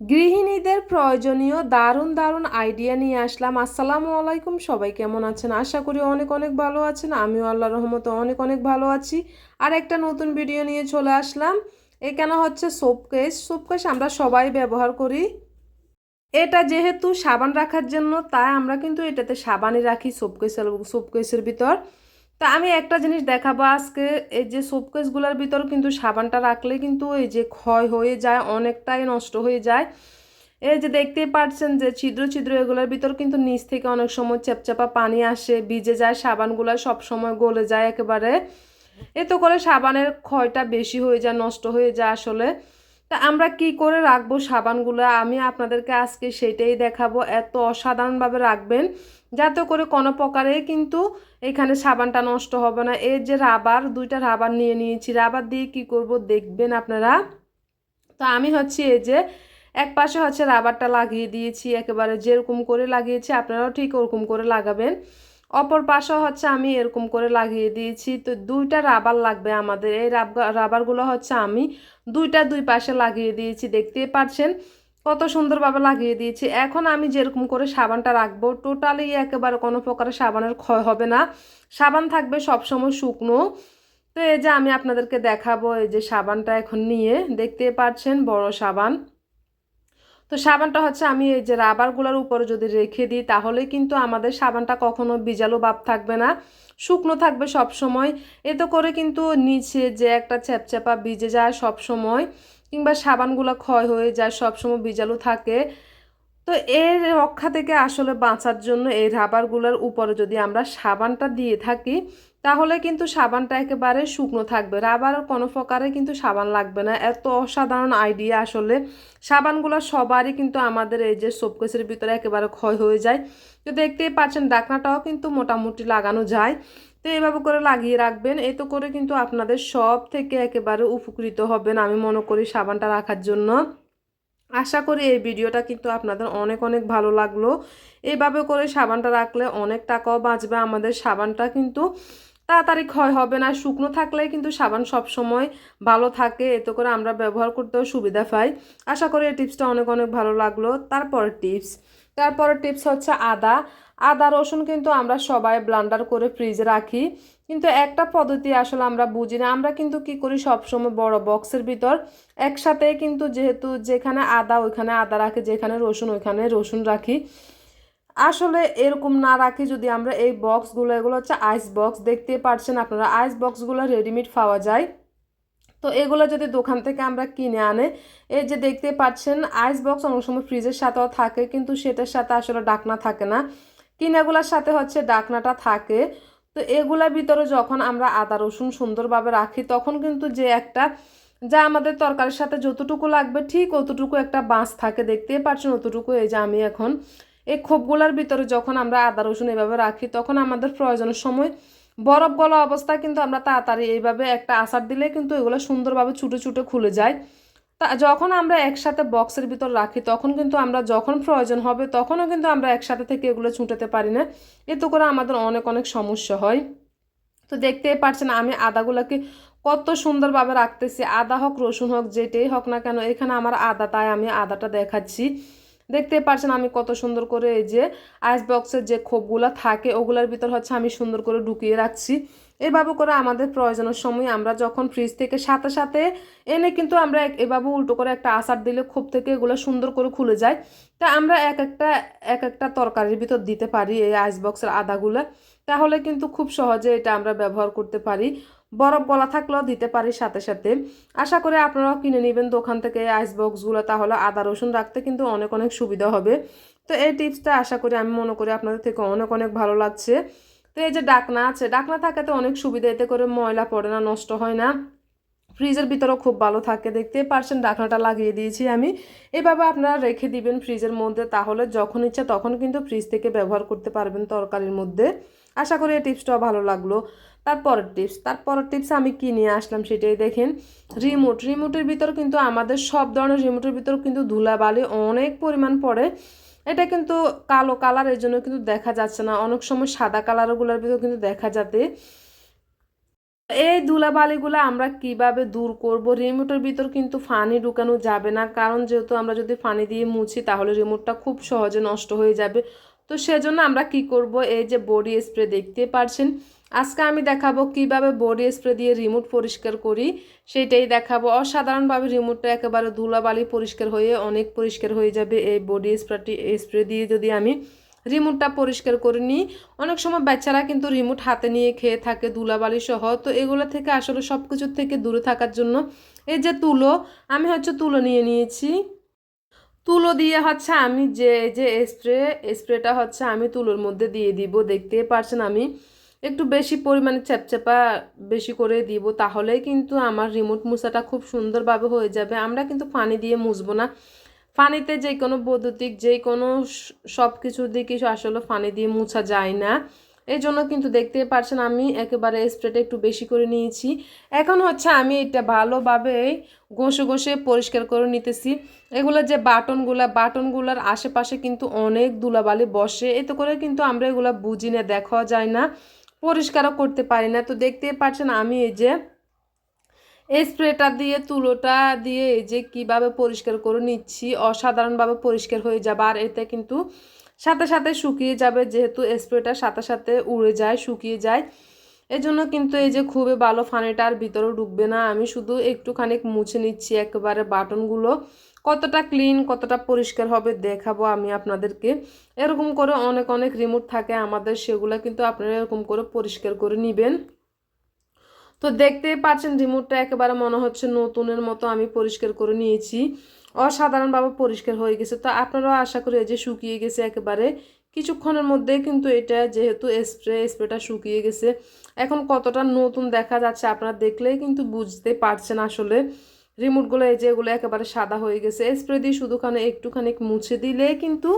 গৃহিণীদের প্রয়োজনীয় দারুণ দারুণ আইডিয়া নিয়ে আসলাম। আসসালামু আলাইকুম, সবাই কেমন আছেন? আশা করি অনেক অনেক ভালো আছেন। আমিও আল্লাহ রহমতে অনেক অনেক ভালো আছি। আর একটা নতুন ভিডিও নিয়ে চলে আসলাম। এখানে হচ্ছে সোপকেস সোপকেস আমরা সবাই ব্যবহার করি। এটা যেহেতু সাবান রাখার জন্য, তাই আমরা কিন্তু এটাতে সাবানই রাখি সোপকেসের সোপকেসের ভিতর। তা আমি একটা জিনিস দেখাবো আজকে, এই যে সোপকেসগুলোর ভিতর কিন্তু সাবানটা রাখলে কিন্তু এই যে ক্ষয় হয়ে যায়, অনেকটাই নষ্ট হয়ে যায়। এই যে দেখতেই পাচ্ছেন যে ছিদ্র ছিদ্র এগুলোর ভিতর কিন্তু নিচ থেকে অনেক সময় চেপচাপা পানি আসে, ভিজে যায়, সাবানগুলো সব সময় গলে যায় একেবারে। এতে করে সাবানের ক্ষয়টা বেশি হয়ে যায়, নষ্ট হয়ে যায় আসলে। তা আমরা কি করে রাখব সাবানগুলো? আমি আপনাদেরকে আজকে সেটাই দেখাবো। এত অসাধারণভাবে রাখবেন, যাতে করে কোনো প্রকারে কিন্তু এখানে সাবানটা নষ্ট হবে না। এর যে রাবার, দুইটা রাবার নিয়ে নিয়েছি। রাবার দিয়ে কি করব দেখবেন আপনারা? তো আমি হচ্ছে এই যে এক পাশে হচ্ছে রাবারটা লাগিয়ে দিয়েছি, একেবারে যেরকম করে লাগিয়েছি, আপনারাও ঠিক ওরকম করে লাগাবেন। অপর পাশে হচ্ছে আমি এরকম করে লাগিয়ে দিয়েছি। তো দুইটা রাবার লাগবে আমাদের। এই রাবারগুলো হচ্ছে আমি দুইটা দুই পাশে লাগিয়ে দিয়েছি। দেখতে পাচ্ছেন কত সুন্দরভাবে লাগিয়ে দিয়েছি। এখন আমি যেরকম করে সাবানটা রাখব টোটালি একেবারে কোনো প্রকারের সাবানের ক্ষয় হবে না। সাবান থাকবে সবসময় শুকনো। তো এই যে আমি আপনাদেরকে দেখাবো এই যে সাবানটা এখন নিয়ে দেখতে পাচ্ছেন বড় সাবান। তো সাবানটা হচ্ছে আমি এই যে রাবারগুলোর উপরে যদি রেখে দিই, তাহলে কিন্তু আমাদের সাবানটা কখনো বিজালু ভাব থাকবে না, শুকনো থাকবে সব সময় এতে করে কিন্তু নিচে যে একটা চ্যাপচ্যাপা ভিজে যায় সব সময় কিংবা সাবানগুলো ক্ষয় হয়ে যায় সবসময় বিজালু থাকে। তো এর রক্ষা থেকে আসলে বাঁচার জন্য এই রাবারগুলোর উপরে যদি আমরা সাবানটা দিয়ে থাকি তাহলে কিন্তু সাবানটা একেবারে শুকনো থাকবে রাবার কোনো প্রকারে কিন্তু সাবান লাগবে না। এত অসাধারণ আইডিয়া আসলে। সাবানগুলো সবারই কিন্তু আমাদের এই যে সোপকেসের ভিতরে একেবারে ক্ষয় হয়ে যায়। তো দেখতেই পাচ্ছেন, ডাকনাটাও কিন্তু মোটামুটি লাগানো যায়। তো এভাবে করে লাগিয়ে রাখবেন, এতে করে কিন্তু আপনাদের সব থেকে একেবারে উপকৃত হবেন আমি মনে করি সাবানটা রাখার জন্য। আশা করি এই ভিডিওটা কিন্তু আপনাদের অনেক অনেক ভালো লাগল। এইভাবে করে সাবানটা রাখলে অনেক টাকাও বাঁচবে। আমাদের সাবানটা কিন্তু তাড়াতাড়ি ক্ষয় হবে না, শুকনো থাকলে কিন্তু সাবান সব সময় ভালো থাকে, এতে করে আমরা ব্যবহার করতেও সুবিধা পাই। আশা করি এই টিপসটা অনেক অনেক ভালো লাগল। তারপর টিপস। তারপরের টিপস হচ্ছে আদা। আদা, রসুন কিন্তু আমরা সবাই ব্লান্ডার করে ফ্রিজে রাখি। কিন্তু একটা পদ্ধতি আসলে আমরা বুঝি না। আমরা কিন্তু কি করি সবসময় বড় বক্সের ভিতর একসাথে কিন্তু যেহেতু যেখানে আদা ওইখানে আদা রাখি, যেখানে রসুন ওইখানে রসুন রাখি। আসলে এরকম না রাখি যদি আমরা এই বক্সগুলো এগুলো হচ্ছে আইস বক্স দেখতে পারছেন আপনারা আইস বক্সগুলো রেডিমেড পাওয়া যায়। তো এগুলো যদি দোকান থেকে আমরা কিনে আনে, এই যে দেখতে পাচ্ছেন আইস বক্স অনেক সময় ফ্রিজের সাথেও থাকে, কিন্তু সেটার সাথে আসলে ডাকনা থাকে না। কিনাগুলোর সাথে হচ্ছে ডাকনাটা থাকে। তো এগুলার ভিতরে যখন আমরা আদা, রসুন সুন্দরভাবে রাখি, তখন কিন্তু যে একটা, যা আমাদের তরকারির সাথে যতটুকু লাগবে, ঠিক অতটুকু একটা বাঁশ থাকে, দেখতেই পাচ্ছেন অতটুকু। এই যে আমি এখন এই খোপগুলার ভিতরে যখন আমরা আদা, রসুন এভাবে রাখি, তখন আমাদের প্রয়োজনের সময় বরফ গলা অবস্থা কিন্তু আমরা তাড়াতাড়ি এইভাবে একটা আচার দিলে কিন্তু এগুলো সুন্দরভাবে ছুটে ছুটে খুলে যায়। তা যখন আমরা একসাথে বক্সের ভিতর রাখি, তখন কিন্তু আমরা যখন প্রয়োজন হবে, তখনও কিন্তু আমরা একসাথে থেকে এগুলো ছুটাতে পারি না। এতে করে আমাদের অনেক অনেক সমস্যা হয়। তো দেখতেই পাচ্ছেন আমি আদাগুলোকে কত সুন্দরভাবে রাখতেছি। আদা হোক, রসুন হোক, যেটাই হোক না কেন, এখানে আমার আদা, তাই আমি আদাটা দেখাচ্ছি। দেখতে পারছেন আমি কত সুন্দর করে এই যে আইস বক্সের যে খোপগুলো থাকে, ওগুলোর ভিতর হচ্ছে আমি সুন্দর করে ঢুকিয়ে রাখছি। এভাবে করে আমাদের প্রয়োজনের সময় আমরা যখন ফ্রিজ থেকে সাথে সাথে এনে কিন্তু আমরা এভাবে উল্টো করে একটা আচার দিলে খোপ থেকে এগুলো সুন্দর করে খুলে যায়। তা আমরা এক একটা এক একটা তরকারির ভিতর দিতে পারি এই আইস বক্সের আদাগুলো। তাহলে কিন্তু খুব সহজে এটা আমরা ব্যবহার করতে পারি। বরফ গলা থাকলেও দিতে পারি সাথে সাথে। আশা করে আপনারাও কিনে নেবেন দোকান থেকে আইস বক্সগুলো তাহলে আদা, রসুন রাখতে কিন্তু অনেক অনেক সুবিধা হবে। তো এই টিপসটা আশা করি আমি মনে করি আপনাদের থেকে অনেক অনেক ভালো লাগছে। তো এই যে ডাকনা আছে, ডাকনা থাকাতে অনেক সুবিধা, এতে করে ময়লা পড়ে না, নষ্ট হয় না। ফ্রিজের ভিতরেও খুব ভালো থাকে দেখতে। পারছেন ডাকনাটা লাগিয়ে দিয়েছি আমি। এভাবে আপনারা রেখে দিবেন ফ্রিজের মধ্যে, তাহলে যখন ইচ্ছা তখন কিন্তু ফ্রিজ থেকে ব্যবহার করতে পারবেন তরকারির মধ্যে। আশা করি এই টিপসটাও ভালো লাগল। তারপরের টিপস তারপরের টিপস আমি কি নিয়ে আসলাম সেটাই দেখেন। রিমোট, রিমোটের ভিতর কিন্তু আমাদের সব ধরনের রিমোটের ভিতর কিন্তু ধুলাবালি অনেক পরিমাণ পড়ে। এটা কিন্তু কালো কালার কালারের জন্য কিন্তু দেখা যাচ্ছে না। অনেক সময় সাদা কালারগুলোর ভিতর কিন্তু দেখা যাতে এই ধুলাবালিগুলো আমরা কীভাবে দূর করব? রিমোটের ভিতর কিন্তু ফানি ঢুকানো যাবে না। কারণ যেহেতু আমরা যদি ফানি দিয়ে মুছি, তাহলে রিমোটটা খুব সহজে নষ্ট হয়ে যাবে। তো সেজন্য আমরা কি করব? এই যে বডি স্প্রে দেখতে পারছেন। আজকে আমি দেখাবো কীভাবে বডি স্প্রে দিয়ে রিমোট পরিষ্কার করি। সেটাই দেখাবো। অসাধারণভাবে রিমোটটা একেবারে ধুলাবালি পরিষ্কার হয়ে অনেক পরিষ্কার হয়ে যাবে। এই বডি স্প্রেটি স্প্রে দিয়ে যদি আমি রিমোটটা পরিষ্কার করে নিই। অনেক সময় বাচ্চারা কিন্তু রিমোট হাতে নিয়ে খেয়ে থাকে, ধুলাবালি সহ। তো এগুলো থেকে আসলে সব কিছুর থেকে দূরে থাকার জন্য এই যে তুলো, আমি হচ্ছে তুলো নিয়ে নিয়েছি। তুলো দিয়ে হচ্ছে আমি যে যে স্প্রে, স্প্রেটা হচ্ছে আমি তুলোর মধ্যে দিয়ে দিব, দেখতেই পারছেন আমি। একটু বেশি পরিমাণে চ্যাপচ্যাপা বেশি করে দিব, তাহলেই কিন্তু আমার রিমোট মুছাটা খুব সুন্দরভাবে হয়ে যাবে। আমরা কিন্তু পানি দিয়ে মুছবো না। পানিতে যে কোনো বৈদ্যুতিক যে কোনো সব কিছুর দিকে আসলে পানি দিয়ে মুছা যায় না। এই জন্য কিন্তু দেখতে পারছেন আমি একেবারে স্প্রেটা একটু বেশি করে নিয়েছি। এখন হচ্ছে আমি এটা ভালোভাবে ঘষে ঘষে পরিষ্কার করে নিতেছি। এগুলো যে বাটনগুলা, বাটনগুলার আশেপাশে কিন্তু অনেক ধুলাবালি বসে। এতে করে কিন্তু আমরা এগুলো বুঝি না দেখা যায় না, পরিষ্কারও করতে পারি না। তো দেখতেই পাচ্ছেন আমি এই যে স্প্রেটা দিয়ে, তুলোটা দিয়ে এই যে কীভাবে পরিষ্কার করে নিচ্ছি, অসাধারণভাবে পরিষ্কার হয়ে যাবে। আর এতে কিন্তু সাথে সাথে শুকিয়ে যাবে, যেহেতু স্প্রেটা সাথে সাথে উড়ে যায়, শুকিয়ে যায়। এই জন্য কিন্তু এই যে খুবই ভালো ফানিটার ভিতরেও ঢুকবে না। আমি শুধু একটুখানি মুছে নিচ্ছি একেবারে বাটনগুলো। কতটা ক্লিন কতটা পরিষ্কার হবে দেখাবো আমি আপনাদেরকে। এরকম করে অনেক অনেক রিমোট থাকে আমাদের, সেগুলো কিন্তু আপনারা এরকম করে পরিষ্কার করে নেবেন। তো দেখতেই পাচ্ছেন রিমোটটা একেবারে মনে হচ্ছে নতুনের মতো আমি পরিষ্কার করে নিয়েছি। অসাধারণভাবে পরিষ্কার হয়ে গেছে। তো আপনারাও আশা করি এই যে শুকিয়ে গেছে একেবারে। কিছুক্ষণের মধ্যে কিন্তু এটা যেহেতু স্প্রে, স্প্রেটা শুকিয়ে গেছে। এখন কতটা নতুন দেখা যাচ্ছে আপনারা দেখলেই কিন্তু বুঝতে পারছেন আসলে। রিমোটগুলো এই যে এগুলো একেবারে সাদা হয়ে গেছে। স্প্রে দিয়ে শুধুখানে একটুখানি মুছে দিলে কিন্তু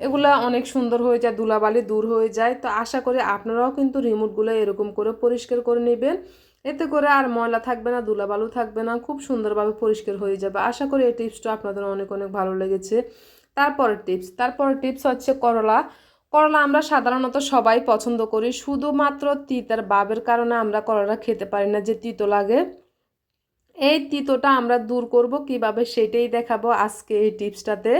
এগুলা অনেক সুন্দর হয়ে যায়, ধুলাবালি দূর হয়ে যায়। তো আশা করি আপনারাও কিন্তু রিমোটগুলো এরকম করে পরিষ্কার করে নেবেন। এতে করে আর ময়লা থাকবে না ধুলাবালু থাকবে না, খুব সুন্দরভাবে পরিষ্কার হয়ে যাবে। আশা করি এই টিপসটা আপনাদের অনেক অনেক ভালো লেগেছে। তারপরের টিপস তারপরের টিপস হচ্ছে করলা। করলা আমরা সাধারণত সবাই পছন্দ করি, শুধুমাত্র তিতার বাবের কারণে আমরা করলা খেতে পারি না, যে তিতো লাগে। এই তিতোটা আমরা দূর করব, কীভাবে সেটাই দেখাবো আজকে এই টিপসটাতে।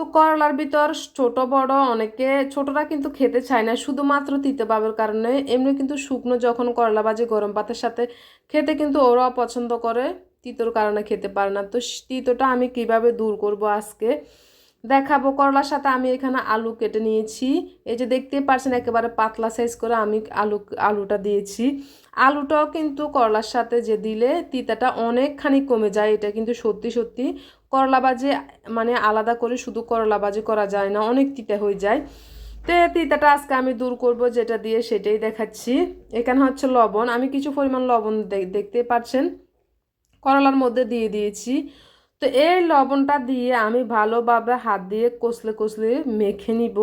তো করলার ভিতর ছোট, বড় অনেকে ছোটরা কিন্তু খেতে চায় না। শুধুমাত্র তিতে পাবের কারণে। এমনি কিন্তু শুকনো যখন করলা বাজে গরম ভাতের সাথে, খেতে কিন্তু ওরাও পছন্দ করে। তিতোর কারণে খেতে পারে না। তো তিতোটা আমি কীভাবে দূর করব আজকে? দেখাবো করলার সাথে আমি এখানে আলু কেটে নিয়েছি। এই যে দেখতেই পারছেন, একেবারে পাতলা সাইজ করে আমি আলু, আলুটা দিয়েছি। আলুটাও কিন্তু করলার সাথে যে দিলে তিতাটা অনেকখানি কমে যায়, এটা কিন্তু সত্যি সত্যি। করলা বাজে মানে আলাদা করে শুধু করলা বাজে করা যায় না, অনেক তিতা হয়ে যায়। তো তিতাটা আজকে আমি দূর করব, যেটা দিয়ে সেটাই দেখাচ্ছি। এখানে হচ্ছে লবণ, আমি কিছু পরিমাণ লবণ দেখতে পাচ্ছেন। করলার মধ্যে দিয়ে দিয়েছি। তো এই লবণটা দিয়ে আমি ভালোভাবে হাত দিয়ে কষলে কষলে মেখে নিব।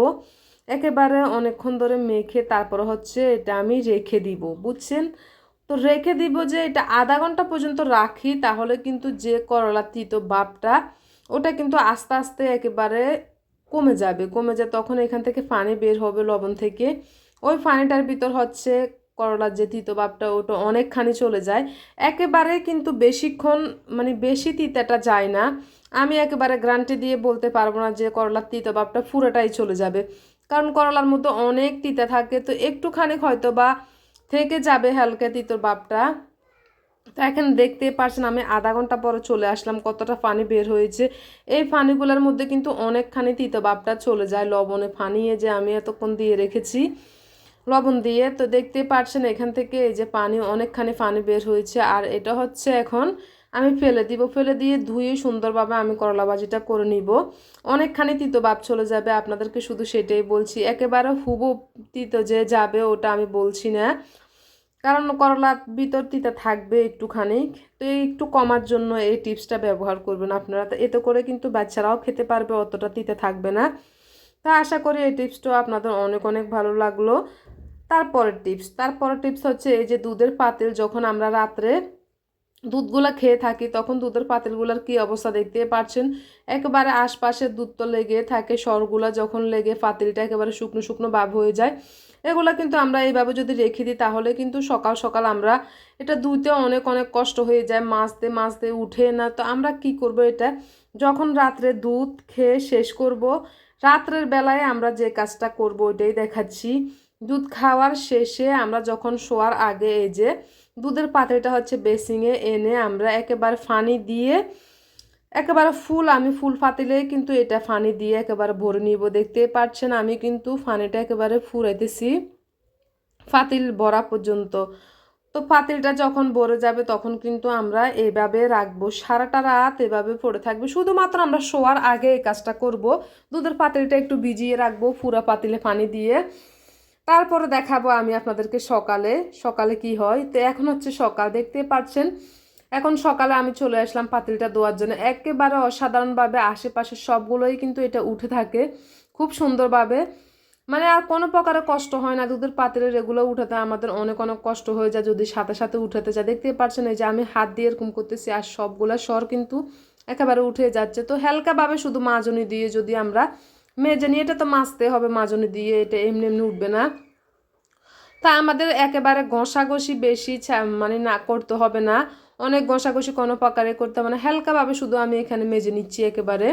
একেবারে অনেকক্ষণ ধরে মেখে তারপর হচ্ছে এটা আমি রেখে দিব, বুঝছেন? তো রেখে দিব যে এটা আধা ঘণ্টা পর্যন্ত রাখি, তাহলে কিন্তু যে করলা তিতো বাপটা ওটা কিন্তু আস্তে আস্তে একেবারে কমে যাবে। কমে যায় তখন এখান থেকে পানি বের হবে লবণ থেকে। ওই পানিটার ভিতর হচ্ছে করলার যে তিতো ভাবটা ওটা অনেকখানি চলে যায়। একেবারে কিন্তু বেশিক্ষণ মানে বেশি তিতাটা যায় না। আমি একেবারে গ্রান্টি দিয়ে বলতে পারব না যে করলার তিতো ভাবটা পুরোটাই চলে যাবে। কারণ করলার মধ্যে অনেক তিতা থাকে, তো একটুখানি হয়তো বা থেকে যাবে হালকা তিতোর ভাবটা তো এখানে দেখতে পারছেন, আমি আধা ঘণ্টা পরে চলে আসলাম, কতটা পানি বের হয়েছে। এই পানিগুলোর মধ্যে কিন্তু অনেকখানি তিতো ভাবটা চলে যায়। লবণে ফানিয়ে যে আমি এতক্ষণ দিয়ে রেখেছি। লবণ দিয়ে তো দেখতে পাচ্ছেন এখান থেকে এই যে পানি, অনেকখানি পানি বের হয়েছে। আর এটা হচ্ছে এখন আমি ফেলে দিব, ফেলে দিয়ে ধুয়ে সুন্দরভাবে আমি করলা ভাজিটা করে নিব। অনেকখানি তিতো ভাব চলে যাবে, আপনাদেরকে শুধু সেটাই বলছি। একেবারে হুবু তিতো যে যাবে ওটা আমি বলছি না। কারণ করলার ভিতর তিতা থাকবে একটুখানি, তো একটু কমার জন্য এই টিপসটা ব্যবহার করবেন আপনারা। এতে করে কিন্তু বাচ্চারাও খেতে পারবে, অতটা তিতে থাকবে না। তা আশা করি এই টিপসটাও আপনাদের অনেক অনেক ভালো লাগল। তারপরের টিপস তারপরের টিপস হচ্ছে এই যে দুধের পাতিল যখন আমরা রাত্রে দুধগুলো খেয়ে থাকি, তখন দুধের পাতিলগুলোর কি অবস্থা দেখতে পাচ্ছেন? একেবারে আশপাশে দুধ তো লেগে থাকে, সরগুলা যখন লেগে পাতিলটা একেবারে শুকনো শুকনো ভাব হয়ে যায়। এগুলো কিন্তু আমরা এইভাবে যদি রেখে দিই, তাহলে কিন্তু সকাল সকাল আমরা এটা ধুইতে অনেক অনেক কষ্ট হয়ে যায় মাছতে মাছতে উঠে না। তো আমরা কি করব এটা? যখন রাত্রে দুধ খেয়ে শেষ করব, রাত্রের বেলায় আমরা যে কাজটা করব, ওইটাই দেখাচ্ছি। দুধ খাওয়ার শেষে আমরা যখন শোয়ার আগে এই যে দুধের পাত্রটা হচ্ছে বেসিংয়ে এনে আমরা একেবারে ফানি দিয়ে, একেবারে ফুল, আমি ফুল ফাতিলে কিন্তু এটা ফানি দিয়ে একেবারে ভরে নিব। দেখতে পাচ্ছেন আমি কিন্তু ফানিটা একেবারে ফুরাইতেছি ফাতিল ভরা পর্যন্ত। তো পাতিলটা যখন ভরে যাবে তখন কিন্তু আমরা এইভাবে রাখব, সারাটা রাত এভাবে পড়ে থাকবে। শুধুমাত্র আমরা শোয়ার আগে এই কাজটা করব, দুধের পাতিলটা একটু ভিজিয়ে রাখব, পুরা পাতিলে পানি দিয়ে। তারপরে দেখাবো আমি আপনাদেরকে সকালে সকালে কি হয়। তো এখন হচ্ছে সকাল দেখতে পাচ্ছেন? এখন সকালে আমি চলে আসলাম পাতিলটা ধোয়ার জন্য। একেবারে অসাধারণভাবে আশেপাশে সবগুলোই কিন্তু এটা উঠে থাকে, খুব সুন্দরভাবে। মানে আর কোনো প্রকারের কষ্ট হয় না, দুধের পাতিলের এগুলো উঠাতে। আমাদের অনেক অনেক কষ্ট হয়ে যায় যদি সাথে সাথে উঠাতে চায় দেখতে পাচ্ছেন এই যে আমি হাত দিয়ে এরকম করতেছি আর সবগুলো স্বর কিন্তু একেবারে উঠে যাচ্ছে। তো হালকাভাবে শুধু মাজনি দিয়ে যদি আমরা মেজে নিয়ে এটা তো মাজতে হবে, মাজনি দিয়ে এটা এমনি এমনি উঠবে না। তা আমাদের একেবারে ঘষাঘষি বেশি মানে না করতে হবে না। অনেক ঘষাঘষি কোনো প্রকারে করতে হবে না। হালকাভাবে শুধু আমি এখানে মেজে নিচ্ছি একেবারে।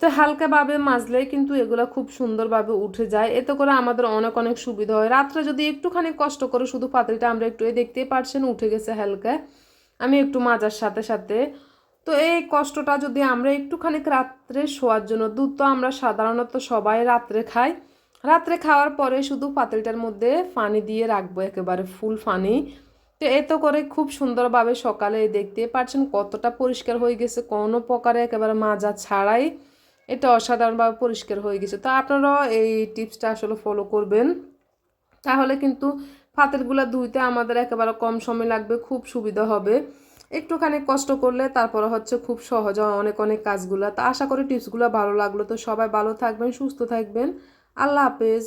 তো হালকাভাবে মাজলেই কিন্তু এগুলো খুব সুন্দরভাবে উঠে যায়। এতে করে আমাদের অনেক অনেক সুবিধা হয়। রাত্রে যদি একটুখানি কষ্ট করে শুধু পাতিলটা আমরা একটু দেখতেই পারছেন, উঠে গেছে হালকা। আমি একটু মাজার সাথে সাথে তো এই কষ্টটা যদি আমরা একটুখানি রাত্রে শোয়ার জন্য, দুধ তো আমরা সাধারণত সবাই রাত্রে খাই। রাত্রে খাওয়ার পরে শুধু পাতিলটার মধ্যে পানি দিয়ে রাখব, একেবারে ফুল পানি তো এত করে খুব সুন্দরভাবে সকালে দেখতে পাচ্ছেন কতটা পরিষ্কার হয়ে গেছে, কোনো প্রকারে একেবারে মাজা ছাড়াই এটা অসাধারণভাবে পরিষ্কার হয়ে গেছে। তো আপনারাও এই টিপসটা আসলে ফলো করবেন। তাহলে কিন্তু পাতিলগুলো ধুইতে আমাদের একেবারে কম সময় লাগবে, খুব সুবিধা হবে। একটুখানি কষ্ট করলে তারপরে হচ্ছে খুব সহজ হয় অনেক অনেক কাজগুলো। তা আশা করি টিপসগুলো ভালো লাগল। তো সবাই ভালো থাকবেন, সুস্থ থাকবেন। আল্লাহ হাফেজ।